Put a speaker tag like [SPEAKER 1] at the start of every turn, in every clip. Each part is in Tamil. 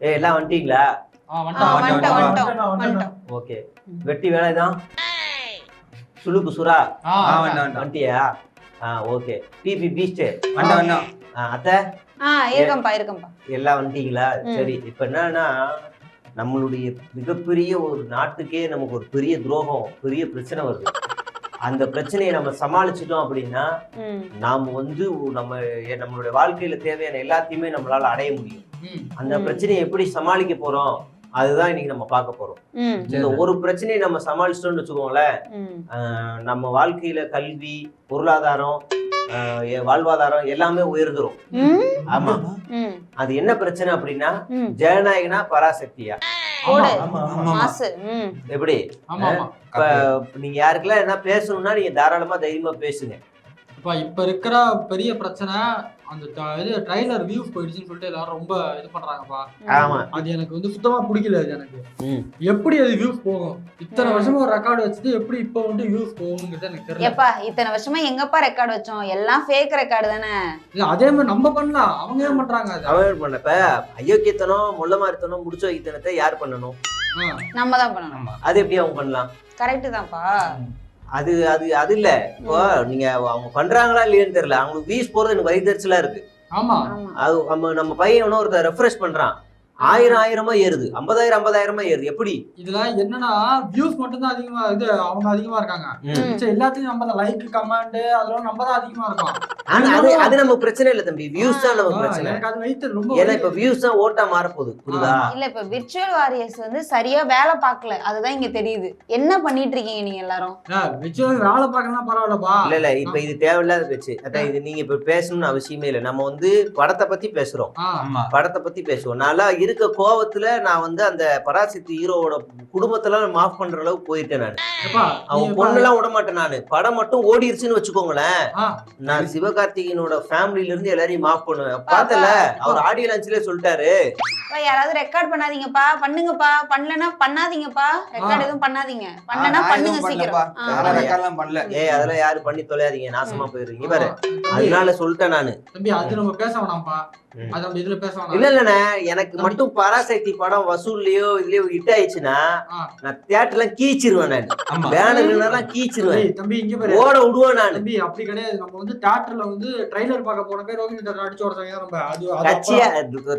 [SPEAKER 1] ஏ எல்லாம் வந்துட்டீங்களா? ஓகே. வெட்டி வேலைதான் சுளுக்கு சுறா? வந்துட்டியா? ஆ ஓகே. பிபி பீஸ்ட் அத்தை?
[SPEAKER 2] ஆ இருக்கம்பா இருக்கம்பா.
[SPEAKER 1] எல்லாம் வந்துட்டீங்களா. சரி இப்ப என்னன்னா நம்மளுடைய மிகப்பெரிய ஒரு நாட்டுக்கே நமக்கு ஒரு பெரிய துரோகம் பெரிய பிரச்சனை வருது. அந்த பிரச்சனையை நம்ம சமாளிச்சிட்டோம் அப்படின்னா
[SPEAKER 2] ம்.
[SPEAKER 1] நாம வந்து நம்ம நம்மளுடைய வாழ்க்கையில தேவையான எல்லாத்தையுமே நம்மளால அடைய முடியும். அந்த. பிரச்சனையை எப்படி சமாளிக்க போறோம் அதுதான் இன்னைக்கு நம்ம பார்க்க போறோம். இந்த ஒரு பிரச்சனையை நம்ம சமாளிச்சிட்டோம்னு வச்சுக்கோங்களேன் நம்ம வாழ்க்கையில கல்வி பொருளாதாரம் வாழ்வாதாரம் எல்லாமே உயர்ந்துரும். ஆமா. அது என்ன பிரச்சனை அப்படின்னா ஜனநாயகனா பராசக்தியா? எப்படி? இப்ப நீங்க யாருக்கெல்லாம் என்ன பேசணும்னா நீங்க தாராளமா தைரியமா பேசுங்க.
[SPEAKER 3] இப்ப இப்ப இருக்கிற பெரிய பிரச்சனை அந்த இது ட்ரைலர் வியூஸ் போயிடுச்சுன்னு சொல்லிட்டு எல்லாரும் ரொம்ப இது பண்றாங்கப்பா.
[SPEAKER 1] ஆமா.
[SPEAKER 3] அது எனக்கு வந்து சுத்தமா பிடிக்கல அது எனக்கு. எப்படி அது வியூஸ் போகும்? இத்தனை. வருஷமா ஒரு ரெக்கார்டு வச்சுட்டு எப்படி இப்போ வந்து வியூஸ் போகுங்கிறது எனக்கு தெரியல.
[SPEAKER 2] எப்பா இத்தனை வருஷமா எங்கப்பா ரெக்கார்டு வச்சோம்? எல்லாம் ஃபேக் ரெக்கார்டு தானே?
[SPEAKER 3] இல்ல அதே மாதிரி நம்ம பண்ணலாம். அவங்க ஏன் பண்றாங்க அது?
[SPEAKER 1] அவன் பண்ணப்ப அயோக்கியத்தனம் முள்ளமாரித்தனம் முடிச்ச வைத்தனத்தை யார் பண்ணணும்.
[SPEAKER 2] நம்ம தான் பண்ணணும்.
[SPEAKER 4] ஆமா.
[SPEAKER 1] அது எப்படி அவங்க பண்ணலாம்?
[SPEAKER 2] கரெக்ட் தான்ப்பா.
[SPEAKER 1] அது அது அது இல்ல. இப்போ நீங்க அவங்க பண்றாங்களா இல்லையான்னு தெரியல. அவங்களுக்கு வீஸ் போறது எனக்கு வயிற்றுச்சலா இருக்கு.
[SPEAKER 3] ஆமா.
[SPEAKER 1] அது நம்ம நம்ம பையன் ஒன்னும் ஒருத்தர் ரெஃப்ரெஷ் பண்றான். ஆயிரம் ஆயிரமா ஏறுது. ஐம்பதாயிரம் ஐம்பதாயிரமா ஏறுது. எப்படி?
[SPEAKER 3] இதுல என்னன்னா வியூஸ் மட்டும் தான் அதிகமா இது அவங்க அதிகமா இருக்காங்க.
[SPEAKER 1] ம்.
[SPEAKER 3] மிச்சம் எல்லாத்தையும் நம்ம தான் லைக் கமெண்ட் அதெல்லாம் நம்ம தான் அதிகமா இருக்கோம்.
[SPEAKER 1] ஆனா அது அது நமக்கு பிரச்சனை இல்ல தம்பி. வியூஸ் தான் நமக்கு பிரச்சனை.
[SPEAKER 3] எனக்கு அது வைத்து ரொம்ப
[SPEAKER 1] ஏன்னா இப்ப வியூஸ் தான் ஓட்டா மாறப்போகுது. புரியுதா?
[SPEAKER 2] இல்ல இப்ப விர்ச்சுவல் வாரியர்ஸ் வந்து சரியா வேலை பார்க்கல. அதுதான் இங்க தெரியுது. என்ன பண்ணிட்டு இருக்கீங்க நீங்க எல்லாரும்?
[SPEAKER 3] விச்சுவல் வேலை பார்க்கலாம் பரவாயில்லப்பா.
[SPEAKER 1] இல்ல இல்ல இப்ப இது தேவையில்லாத பேச்சு. அதான் இது நீங்க இப்ப பேசணும்னு அவசியமே இல்லை. நம்ம வந்து படத்தை பத்தி பேசுறோம். படத்தை பத்தி பேசுவோம். நல்லா இருக்க கோவத்துல நான் வந்து அந்த பராசக்தி ஹீரோவோட குடும்பத்துல மாஃப் பண்ற அளவுக்கு போயிட்டேன் நான். அவன் பொண்ணெல்லாம் விட மாட்டேன் நானு. படம் மட்டும் ஓடிருச்சுன்னு வச்சுக்கோங்களேன். நான் சிவகார்த்திகேயனோட ஃபேமிலில இருந்து எல்லாரையும் மாஃப் பண்ணுவேன். பார்த்தல? அவர் ஆடியோ லான்ச்லயே சொல்லிட்டாரு.
[SPEAKER 2] யாராவது ரெக்கார்ட் பண்ணாதீங்கப்பா. பண்ணுங்கப்பா. பண்ணலனா பண்ணாதீங்கப்பா. ரெக்கார்ட் எதுவும் பண்ணாதீங்க. பண்ணலனா பண்ணுங்க சீக்கிரம்.
[SPEAKER 4] ரெக்கார்ட்லாம் பண்ணல.
[SPEAKER 1] ஏய் அதெல்லாம் யாரும் பண்ணி தொலையாதீங்க. நாசமா போயிருவீங்க பாரு. அதனால சொல்லிட்டேன் நானு.
[SPEAKER 3] தம்பி அது நம்ம பேச வேணாம்ப்பா. அது நம்ம இதுல பேச
[SPEAKER 1] இல்ல இல்லண்ணே. எனக்கு மட்டும் பராசக்தி படம் வசூல்லயோ இதுலயோ ஹிட் ஆயிடுச்சுன்னா. நான் தியேட்டர்ல கீச்சிருவேன் நான். பேனர்லாம் கீச்சிருவேன்.
[SPEAKER 3] தம்பி இங்க பாரு.
[SPEAKER 1] ஓட விடுவேன் நான்.
[SPEAKER 3] தம்பி அப்படி கிடையாது. நம்ம வந்து தியேட்டர்ல வந்து ட்ரைலர் பார்க்க போன பேர் ரோகிணி தேட்டர் அடிச்சு உடச்சாங்க. நம்ம அது
[SPEAKER 1] கட்சியா?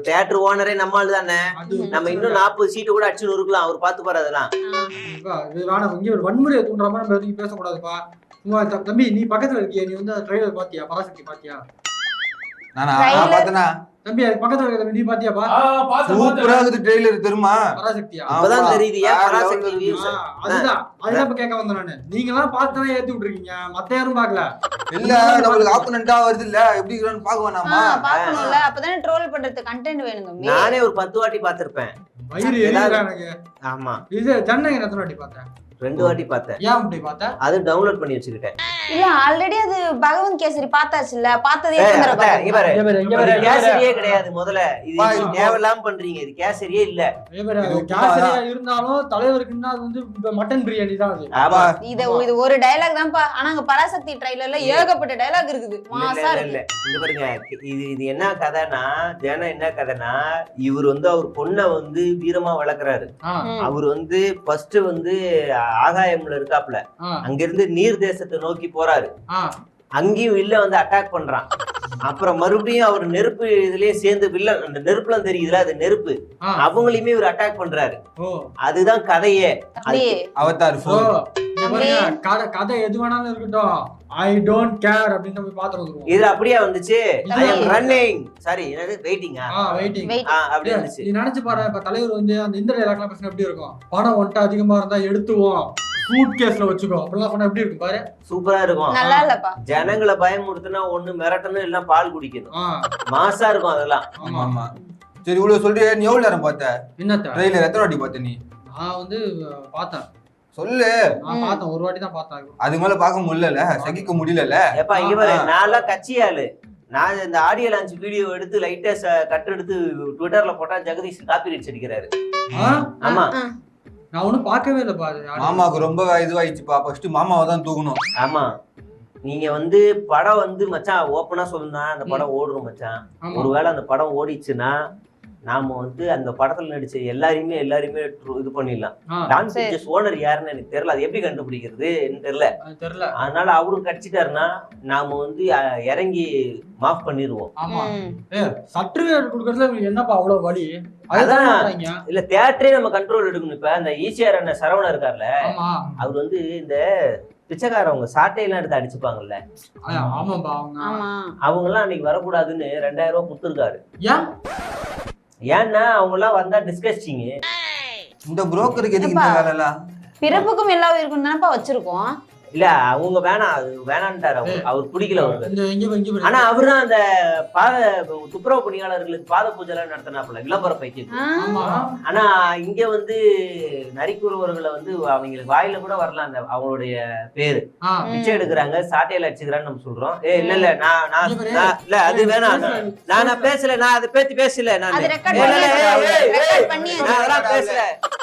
[SPEAKER 1] தியேட்டர் ஓனரே நம்மால் தானே. நம்ம இன்னும் நாற்பது சீட்டு கூட அடிச்சு நொறுக்கலாம். அவர் பார்த்து பாரு அதெல்லாம்.
[SPEAKER 3] வேணாம் இங்க ஒரு வன்முறையை தூண்டுற மாதிரி நம்ம எதுவும் பேசக்கூடாதுப்பா. தம்பி நீ பக்கத்துல இருக்கியா? நீ வந்து ட்ரைலர் பாத்தியா பராசக்தி பாத்தியா
[SPEAKER 4] நானா
[SPEAKER 2] Trailer.
[SPEAKER 4] நான் பார்த்தனா?
[SPEAKER 3] தம்பி அது பக்கத்துல இருக்க நீ பாத்தியாப்பா
[SPEAKER 4] சூப்பரா இருக்குது ட்ரெய்லர் தெரியுமா?
[SPEAKER 3] பராசக்தியா?
[SPEAKER 1] தெரியுது. பராசக்தி
[SPEAKER 3] அதுதான். அதுதான் இப்ப கேட்க வந்தேன் நானு. நீங்க எல்லாம் பார்த்து ஏத்தி விட்டுருக்கீங்க? மத்த யாரும் பாக்கல
[SPEAKER 4] இல்ல நம்மளுக்கு ஆப்பனண்டா வருது இல்ல எப்படி இருக்கிறோன்னு பாக்க வேணாமா
[SPEAKER 2] பாக்கணும்ல அப்பதானே ட்ரோல் பண்றதுக்கு கண்டென்ட் வேணும்
[SPEAKER 1] நானே ஒரு பத்து வாட்டி
[SPEAKER 3] எனக்கு.
[SPEAKER 1] ஆமா.
[SPEAKER 3] இது ஜனநாயகம் எத்தனை வாட்டி பார்த்தேன்?
[SPEAKER 1] ரெண்டு வாட்டி பார்த்தேன்.
[SPEAKER 3] ஏன் அப்படி பார்த்தேன்
[SPEAKER 1] அது டவுன்லோட் பண்ணி வச்சுக்கிட்டேன்
[SPEAKER 2] இல்ல ஆல்ரெடி அது பகவந்த் கேசரி பார்த்ததே எத்தனை தடவை
[SPEAKER 1] அதான், இங்க பாரு.
[SPEAKER 3] இங்க பாரு.
[SPEAKER 1] கேசரியே கிடையாது முதல்ல. இது தேவையில்லாம பண்றீங்க. இது கேசரியே இல்ல.
[SPEAKER 3] கேசரியா இருந்தாலும் தலைவருக்குன்னா அது வந்து மட்டன் பிரியாணி தான் அது.
[SPEAKER 1] ஆமா.
[SPEAKER 2] இது இது ஒரு டயலாக் தான்ப்பா. ஆனா அங்க பராசக்தி ட்ரைலர்ல ஏகப்பட்ட டயலாக் இருக்குது.
[SPEAKER 1] இல்ல,
[SPEAKER 2] மாசா
[SPEAKER 1] இல்ல, இல்ல,
[SPEAKER 2] இருக்கு.
[SPEAKER 1] இல்ல. இங்க பாருங்க. இது இது என்ன கதைனா ஜனம் என்ன கதைனா இவர் வந்து அவர் பொண்ணை வந்து வீரமா வளர்க்குறாரு. அவர் வந்து ஃபர்ஸ்ட் வந்து ஆகாயம்ல இருக்காப்ல அங்கிருந்து நீர் தேசத்தை நோக்கி போறாரு. அங்கேயும் வில்ல வந்து அட்டாக் பண்றான். அப்புறம் மறுபடியும் அவர் நெருப்பு இதுலயே சேர்ந்து வில்லன் அந்த நெருப்புலாம் தெரியுதுல அது நெருப்பு. அவங்களையுமே இவர் அட்டாக் பண்றாரு.
[SPEAKER 3] ஓ.
[SPEAKER 1] அதுதான் கதையே.
[SPEAKER 4] அவதார்
[SPEAKER 3] கதை எது வேணாலும் இருக்கட்டும். ஐ டோன்ட் கேர் அப்படின்னு நம்ம பாத்துட்டு வந்துருவோம்
[SPEAKER 1] இது அப்படியே வந்துச்சு? ஐ
[SPEAKER 2] தம்பி.
[SPEAKER 1] ரன்னிங் சாரி என்னது? வெயிட்டிங்கா
[SPEAKER 3] ஆ? வெயிட்டிங்
[SPEAKER 2] வெயிட்
[SPEAKER 1] அப்படி வந்துச்சு.
[SPEAKER 3] நீ நினைச்சு பாரு இப்ப தலைவர் வந்து அந்த இந்த டைலாக்லாம் பேசினா எப்படி இருக்கும்? பணம் வந்துட்டு அதிகமா இருந்தா எடுத்துவோம் சூட் கேஸ்ல வச்சுக்கோ. அப்படிலாம் சொன்னா எப்படி இருக்கும்? பாரு.
[SPEAKER 1] சூப்பரா இருக்கும்.
[SPEAKER 2] நல்லா இல்லப்பா.
[SPEAKER 1] ஜனங்களை பயமுறுத்துனா ஒண்ணு மிரட்டணும் இல்ல பால் குடிக்கணும்.
[SPEAKER 3] ஆ.
[SPEAKER 1] மாசா இருக்கும் அதெல்லாம்.
[SPEAKER 4] ஆமா. ஆமா. சரி இவ்வளவு சொல்றியே நீ எவ்வளவு நேரம் பார்த்த?
[SPEAKER 3] என்னத்த?
[SPEAKER 4] ட்ரெய்லர் எத்தனை வாட்டி பார்த்த நீ?
[SPEAKER 3] நான் வந்து பார்த்தேன்.
[SPEAKER 4] சொல்லு.
[SPEAKER 3] நான். பார்த்தேன் ஒரு வாட்டி தான் பார்த்தேன்
[SPEAKER 4] அதுக்கு மேல பார்க்க முடியல சகிக்க முடியல
[SPEAKER 1] எப்பா இங்க பாரு. நான்லாம் கட்சி ஆளு நான் இந்த ஆடியோ லான்ச் வீடியோ எடுத்து லைட்டா கட் எடுத்து ட்விட்டர்ல போட்டா ஜெகதீஷ் காப்பி ரைட்ஸ் அடிக்கிறாரு ஆமா.
[SPEAKER 3] நான் ஒண்ணும் பார்க்கவே இல்லப்பா அது
[SPEAKER 4] மாமாவுக்கு ரொம்ப இதுவாயிடுச்சுப்பா. ஃபர்ஸ்ட் மாமாவை தான் தூக்கணும்.
[SPEAKER 1] ஆமா. நீங்க வந்து படம் வந்து மச்சான் ஓப்பனா சொல்லணும்னா அந்த படம் ஓடுறோம் மச்சான். ஒருவேளை அந்த படம் ஓடிச்சுன்னா நாம வந்து அந்த படத்துல நடிச்ச எல்லாரையுமே எல்லாரையுமே tru- இது பண்ணிடலாம். டான்ஸ்
[SPEAKER 2] சரி.
[SPEAKER 1] ஓனர் யாருன்னு எனக்கு தெரியல. அது எப்படி கண்டுபிடிக்கிறது எனக்கு தெரியல.
[SPEAKER 3] தெரியல.
[SPEAKER 1] அதனால அவரும் கடிச்சிட்டாருன்னா நாம வந்து இறங்கி மாஃப் பண்ணிடுவோம்
[SPEAKER 3] ஆமா. சர்டிபிகேட் கொடுக்கறதுல என்னப்பா அவ்வளவு வலி? அதுதான்
[SPEAKER 1] அதான். இல்ல தேட்டரே நம்ம கண்ட்ரோல் எடுக்கணும். இப்ப அந்த ஈசிஆர் அண்ணன் சரவணன் இருக்கார்ல அவர் வந்து இந்த பிச்சைக்காரவங்க சாட்டையெல்லாம் எடுத்து அடிச்சுப்பாங்கல்ல.
[SPEAKER 3] அவங்க.
[SPEAKER 2] ஆமா.
[SPEAKER 1] அவங்க எல்லாம் அன்னைக்கு வரக்கூடாதுன்னு ரெண்டாயிரம் ரூபாய் கொடுத்துருக்காரு.
[SPEAKER 3] ஏன்?
[SPEAKER 1] ஏன்னா அவங்க எல்லாம் வந்தா டிஸ்கஸ்டிங்
[SPEAKER 4] இந்த புரோக்கருக்கு எதுக்கு இந்த
[SPEAKER 2] எப்பா?
[SPEAKER 4] வேலை எல்லாம்
[SPEAKER 2] பிறப்புக்கும் எல்லா உயிருக்கும் தானப்பா வச்சிருக்கோம்
[SPEAKER 1] இல்ல அவங்க வேணாம் அது வேணான்ட்டாரு. அவர் அவர் பிடிக்கல அவருக்கு. ஆனா அவர்தான் அந்த பாத துப்புரவு பணியாளர்களுக்கு பாத பூஜை எல்லாம் நடத்தினாப்புல விளம்பர
[SPEAKER 3] ஆமா.
[SPEAKER 1] ஆனா இங்க வந்து நரிக்குறவர்களை வந்து அவங்களுக்கு வாயில கூட வரலாம் அந்த அவங்களுடைய பேரு. பிச்சை எடுக்கிறாங்க சாட்டையில அடிச்சுக்கிறான்னு நம்ம சொல்றோம். ஏ இல்ல இல்ல நான் நான் இல்ல அது வேணாம். நான் பேசல நான் அதை பேத்தி பேசல நான். அதெல்லாம் பேசல.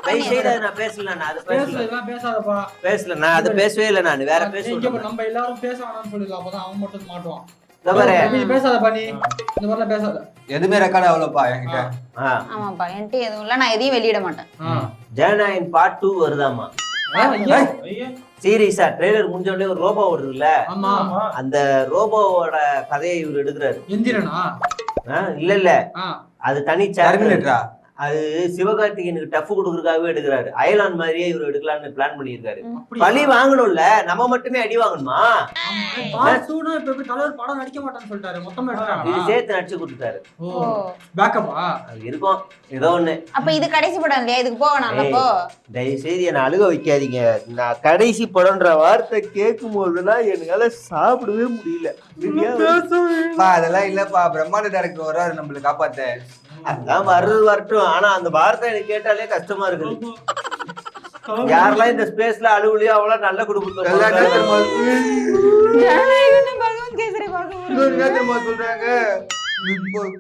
[SPEAKER 1] தயவு செய்து அதை நான் பேசல நான் அது
[SPEAKER 3] பேசல
[SPEAKER 1] நான் அதை பேசவே இல்லை நான். வேற
[SPEAKER 3] இங்க
[SPEAKER 1] பேசுவேன்
[SPEAKER 3] பாரு, நம்ம எல்லாரும் பேச வேணாம்னு சொல்லிடலாம் அப்பதான் அவன் மட்டும் மாட்டுவான்.
[SPEAKER 1] இதோ பாரு.
[SPEAKER 3] நீ பேசாத பண்ணி இந்த மாதிரிலாம் பேசாத.
[SPEAKER 4] எதுவுமே ரெக்கார்ட் ஆகலப்பா என்கிட்ட.
[SPEAKER 2] ஆமாப்பா என்கிட்ட எதுவும் இல்ல நான் எதையும் வெளியிட மாட்டேன்.
[SPEAKER 1] ஜனநாயகன் பார்ட் டூ வருதாமா. சீரியஸா ட்ரெய்லர் முடிஞ்ச உடனே ஒரு ரோபோ வருதுல்ல
[SPEAKER 3] ஆமா.
[SPEAKER 1] அந்த ரோபோவோட கதையை இவர் எடுக்கிறாரு.
[SPEAKER 3] எந்திரனா?
[SPEAKER 1] இல்ல இல்ல. அது தனி
[SPEAKER 4] டெர்மினேட்டரா
[SPEAKER 1] அது சிவகார்த்திகேயனுக்கு டஃப் கொடுக்கறதுக்காகவே எடுக்கிறாரு. அயலான் மாதிரியே இவர் எடுக்கலாம்னு பிளான் பண்ணியிருக்காரு? பழி வாங்கணும்ல நம்ம மட்டுமே அடி வாங்கணுமா?
[SPEAKER 3] தலைவர் படம் நடிக்க மாட்டேன்னு சொல்லிட்டாரு. மொத்தமா
[SPEAKER 1] இது
[SPEAKER 3] எடுத்தாங்க
[SPEAKER 1] சேர்த்து நடிச்சு கொடுத்துட்டாரு.
[SPEAKER 3] பேக்கப்பா
[SPEAKER 1] இருக்கும். ஏதோ ஒண்ணு.
[SPEAKER 2] அப்ப இது கடைசி படம் இல்லையா? இதுக்கு போக வேணாம் அப்போ?
[SPEAKER 1] தயவு செய்து என்னை அழுக வைக்காதீங்க. நான் கடைசி படம்ன்ற வார்த்தை கேட்கும் போதெல்லாம் என்னால சாப்பிடவே முடியல.
[SPEAKER 4] பா அதெல்லாம் இல்லப்பா. பிரம்மாண்ட டேரக்டர் வர்றாரு நம்மள காப்பாத்த.
[SPEAKER 1] அதான் வர்றது வரட்டும். ஆனா அந்த வார்த்தை எனக்கு கேட்டாலே கஷ்டமா இருக்குது. யாரெல்லாம் இந்த ஸ்பேஸ்ல அழுவலையோ அவங்களாம் நல்ல
[SPEAKER 4] தெரியுமா சொல்றாங்க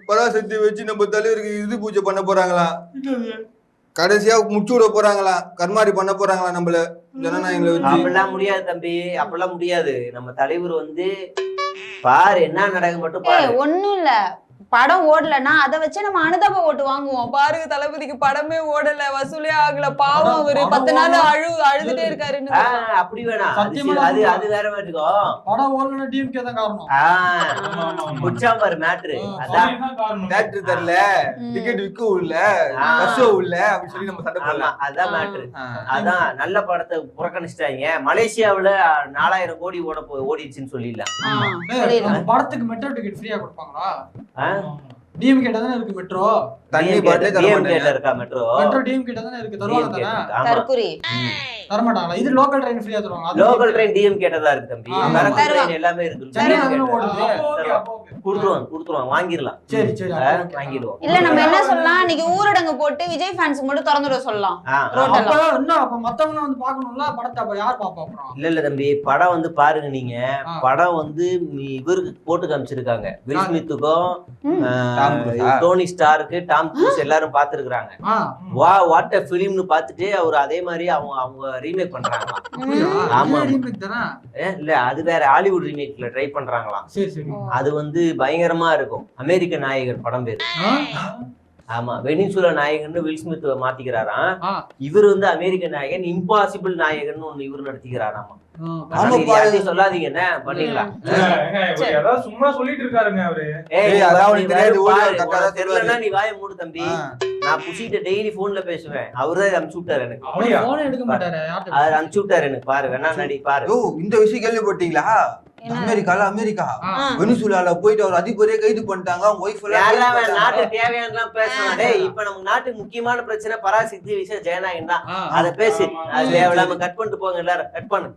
[SPEAKER 4] பராசக்தி வச்சு நம்ம தலைவருக்கு இது பூஜை பண்ண போறாங்களாம் கடைசியா முச்சு விட போறாங்களாம் கர்மாரி பண்ண போறாங்களாம் நம்மள? ஜனநாயகங்களை வச்சு.
[SPEAKER 1] அப்படிலாம் முடியாது தம்பி. அப்படிலாம் முடியாது. நம்ம தலைவர் வந்து பாரு என்ன நடக்கும் மட்டும் பாரு.
[SPEAKER 2] ஒண்ணும் இல்ல. படம் ஓடலன்னா அதை வச்சு நம்ம அனுதாப ஓட்டு வாங்குவோம். பாருங்க தளபதிக்கு படமே ஓடல. வசூலே ஆகல. பாவம் அவரு. பத்து நாள். அழு அழுதுட்டே இருக்காருன்னு
[SPEAKER 1] அப்படி வேணாம் அது அது வேற மாதிரிக்கோ
[SPEAKER 3] படம் ஓடலன்னா டிஎம்கே தான் காரணம்.
[SPEAKER 1] ஆ. குச்சாம் பாரு மேட்ரு அதான்.
[SPEAKER 4] தேட்டர் தரல. டிக்கெட் விற்கவும் இல்ல. பஸ்ஸும் இல்ல. அப்படின்னு சொல்லி நம்ம சண்டை போடலாம்
[SPEAKER 1] அதான் மேட்ரு. அதான் நல்ல படத்தை புறக்கணிச்சிட்டாங்க. மலேசியாவுல நாலாயிரம் கோடி ஓட போ- ஓடிடுச்சுன்னு சொல்லிடலாம்.
[SPEAKER 3] படத்துக்கு மெட்ரோ டிக்கெட் ஃப்ரீயா கொடுப்பாங்களா?
[SPEAKER 1] ஆ?
[SPEAKER 3] டிஎம்கே தானே இருக்கு மெட்ரோ
[SPEAKER 4] தண்ணி பாட்டிலே தர மாட்டாங்க.
[SPEAKER 1] இருக்கா மெட்ரோ
[SPEAKER 3] மெட்ரோ டிஎம்கே தானே இருக்கு. தருவாங்க தானே?
[SPEAKER 2] தற்குறி
[SPEAKER 3] தர மாட்டாங்களா இது லோக்கல் ட்ரெயின் ஃப்ரீயா தருவாங்க
[SPEAKER 1] லோக்கல் ட்ரெயின் டிஎம் கேட்டதா இருக்கு தம்பி. எல்லாமே இருக்கு கொடுத்துருவாங்க கொடுத்துருவாங்க. வாங்கிடலாம்.
[SPEAKER 3] சரி சரி.
[SPEAKER 1] வாங்கிடுவோம்.
[SPEAKER 2] இல்ல நம்ம என்ன சொல்லலாம்? இன்னைக்கு ஊரடங்கு போட்டு விஜய் ஃபேன்ஸ் மட்டும் திறந்துட சொல்லலாம்.
[SPEAKER 3] என்ன அப்ப மத்தவங்க வந்து பாக்கணும்ல படத்தை அப்ப யார் பாப்பா
[SPEAKER 1] இல்ல இல்ல தம்பி. படம் வந்து பாருங்க நீங்க. படம் வந்து இவருக்கு போட்டு காமிச்சிருக்காங்க. வில் ஸ்மித்துக்கும்? டோனி ஸ்டாருக்கு டாம் க்ரூஸ் எல்லாரும் பாத்துருக்காங்க வா வாட் அ ஃபிலிம்னு பார்த்துட்டு அவர் அதே மாதிரி அவங்க அவங்க ரீமேக் பண்றாங்களாம்? ஆமா. இல்ல அது வேற ஹாலிவுட் ரீமேக்ல ட்ரை பண்றாங்களாம்.
[SPEAKER 3] சரி சரி.
[SPEAKER 1] அது வந்து பயங்கரமா இருக்கும். அமெரிக்க நாயகன் படம் பேரு? ஆமா வெனிசுலா நாயகன் வில் ஸ்மித் மாத்திக்கிறாராம். இவர் வந்து அமெரிக்க நாயகன் இம்பாசிபிள் நாயகன் ஒண்ணு இவர். யார்ட்டையும் சொல்லாதீங்க என்ன?
[SPEAKER 5] ஏதாவது சும்மா சொல்லிட்டு இருக்காருங்க அவரு.
[SPEAKER 1] தெரியலன்னா. நீ வாயை மூடு தம்பி. நான் புசிட்ட டெய்லி போன்ல பேசுவேன். அவரு தான் அனுப்பிச்சு விட்டாரு எனக்கு
[SPEAKER 5] அப்படியா
[SPEAKER 3] phone எடுக்க மாட்டாரு
[SPEAKER 1] அவர் அனுப்பிச்சு விட்டாரு எனக்கு பாரு வேணா நடி பாரு.
[SPEAKER 4] ஓ இந்த விஷயம் கேள்விப்பட்டீங்களா? அமெரிக்கால அமெரிக்கா. வெனிசுலால போயிட்டு அவர் அதிபரே கைது பண்ணிட்டாங்க அவங்க ஒய்ஃப்
[SPEAKER 1] அவன் நாட்டுக்கு தேவையானலாம் பேசணும் டேய் இப்ப நமக்கு நாட்டுக்கு முக்கியமான பிரச்சனை பராசக்தி விஷயம் ஜெயநாயகன் தான். அத பேசு. அது தேவையில்லாம கட் பண்ணிட்டு போங்க எல்லாரும். கட் பண்ணு.